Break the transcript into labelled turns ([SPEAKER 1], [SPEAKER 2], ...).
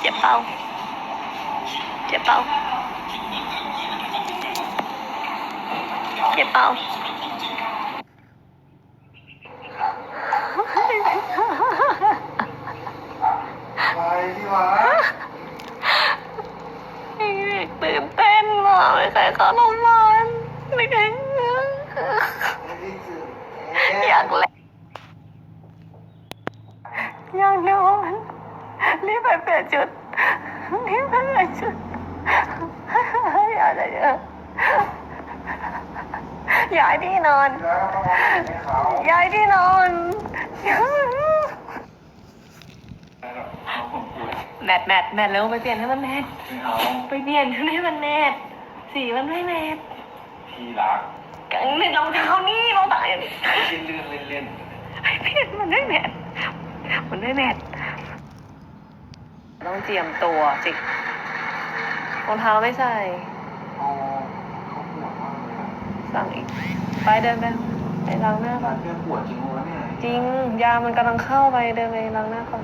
[SPEAKER 1] เจ็บเปล่าเจ็บเปล่าเจ็บเปล่า
[SPEAKER 2] อะไรพี่วะ
[SPEAKER 1] เด็กตื่นเต้นว่ะไม่เคยเข้าโรงพยาบาลไม่เคย
[SPEAKER 2] ได้
[SPEAKER 1] อยากเล่น อยากนอนรีบไปเปลี่ยนชุดรีบไปเปลี่ยนชุดอยากจะเยอะย้ายที่นอน
[SPEAKER 2] แล้วก็มาให้เขา
[SPEAKER 1] ย้ายที่นอนแมทแมทแมทเร็วไปเปลี่ยนให้มันแมท
[SPEAKER 2] ไม่เอา
[SPEAKER 1] ไปเปลี่ยนให้มันแมทสีมันไม่แมท
[SPEAKER 2] พี่รัก
[SPEAKER 1] กังนี่รองเท้านี่รองเท้าอย่างนี้
[SPEAKER 2] เล่นเลื่อนเล่นเล่น
[SPEAKER 1] ไอ้เพี้ยนมันไม่แมท มันไม่แมทต้องเจียมตัวสิรองเท้าไม่ใส่สั่งอีก ไปเดินไปไปล้างหน้าก่อน
[SPEAKER 2] ปวดจริงวะเนี่ย
[SPEAKER 1] จริง ยามันกำลังเข้าไปเดินไปล้างหน้าก่อน